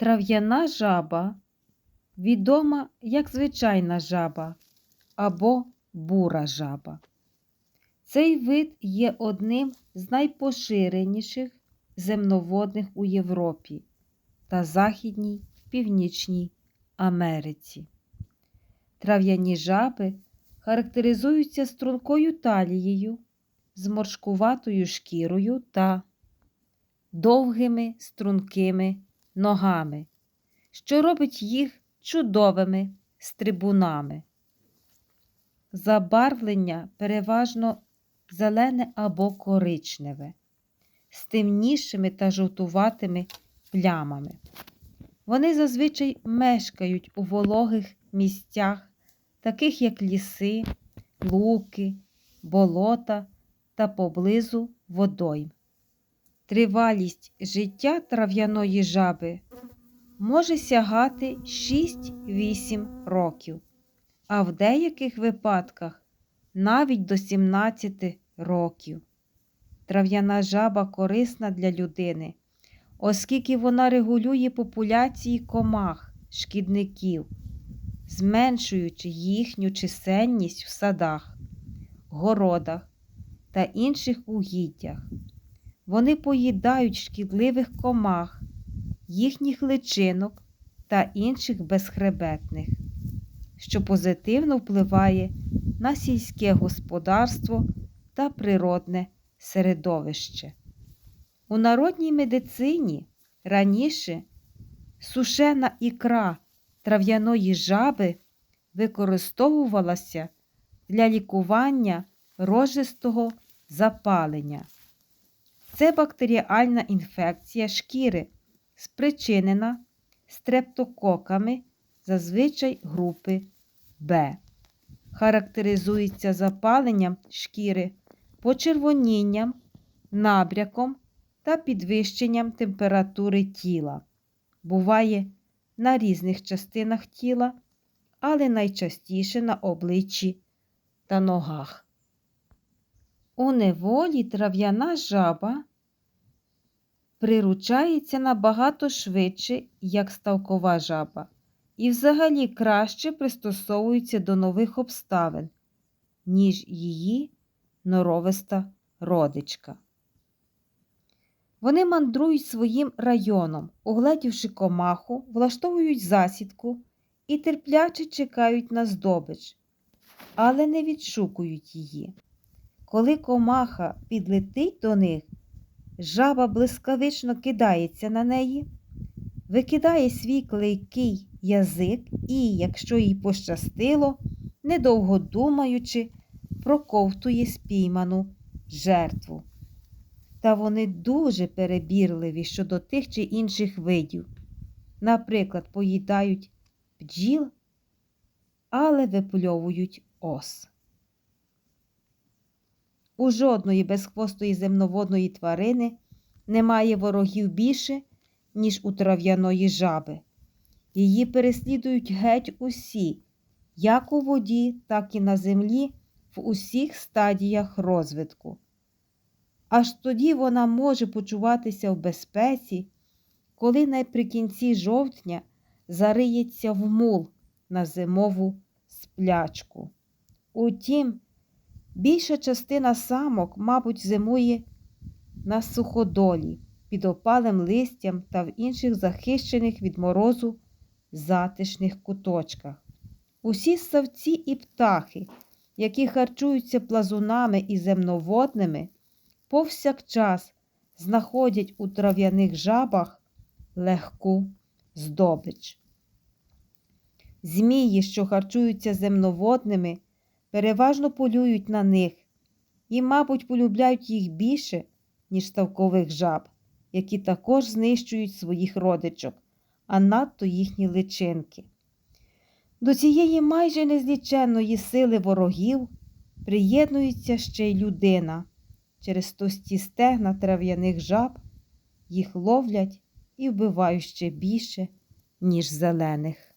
Трав'яна жаба відома як звичайна жаба або бура жаба. Цей вид є одним з найпоширеніших земноводних у Європі та Західній Північній Америці. Трав'яні жаби характеризуються стрункою талією, зморшкуватою шкірою та довгими стрункими ногами, що робить їх чудовими стрибунами. Забарвлення переважно зелене або коричневе, з темнішими та жовтуватими плямами. Вони зазвичай мешкають у вологих місцях, таких як ліси, луки, болота та поблизу водойм. Тривалість життя трав'яної жаби може сягати 6-8 років, а в деяких випадках навіть до 17 років. Трав'яна жаба корисна для людини, оскільки вона регулює популяції комах, шкідників, зменшуючи їхню чисельність в садах, городах та інших угіддях. Вони поїдають шкідливих комах, їхніх личинок та інших безхребетних, що позитивно впливає на сільське господарство та природне середовище. У народній медицині раніше сушена ікра трав'яної жаби використовувалася для лікування рожистого запалення. Це бактеріальна інфекція шкіри, спричинена стрептококами зазвичай групи Б. Характеризується запаленням шкіри, почервонінням, набряком та підвищенням температури тіла. Буває на різних частинах тіла, але найчастіше на обличчі та ногах. У неволі трав'яна жаба приручається набагато швидше, як ставкова жаба, і взагалі краще пристосовується до нових обставин, ніж її норовиста родичка. Вони мандрують своїм районом, угледівши комаху, влаштовують засідку і терпляче чекають на здобич, але не відшукують її. Коли комаха підлетить до них, жаба блискавично кидається на неї, викидає свій клейкий язик і, якщо їй пощастило, недовго думаючи, проковтує спійману жертву. Та вони дуже перебірливі щодо тих чи інших видів. Наприклад, поїдають бджіл, але випльовують ос. У жодної безхвостої земноводної тварини немає ворогів більше, ніж у трав'яної жаби. Її переслідують геть усі, як у воді, так і на землі, в усіх стадіях розвитку. Аж тоді вона може почуватися в безпеці, коли наприкінці жовтня зариється в мул на зимову сплячку. Утім, Більша частина самок, мабуть, зимує на суходолі, під опалим листям та в інших захищених від морозу затишних куточках. Усі ссавці і птахи, які харчуються плазунами і земноводними, повсякчас знаходять у трав'яних жабах легку здобич. Змії, що харчуються земноводними, переважно полюють на них і, мабуть, полюбляють їх більше, ніж ставкових жаб, які також знищують своїх родичок, а надто їхні личинки. До цієї майже незліченної сили ворогів приєднується ще й людина. Через тості стегна трав'яних жаб їх ловлять і вбивають ще більше, ніж зелених.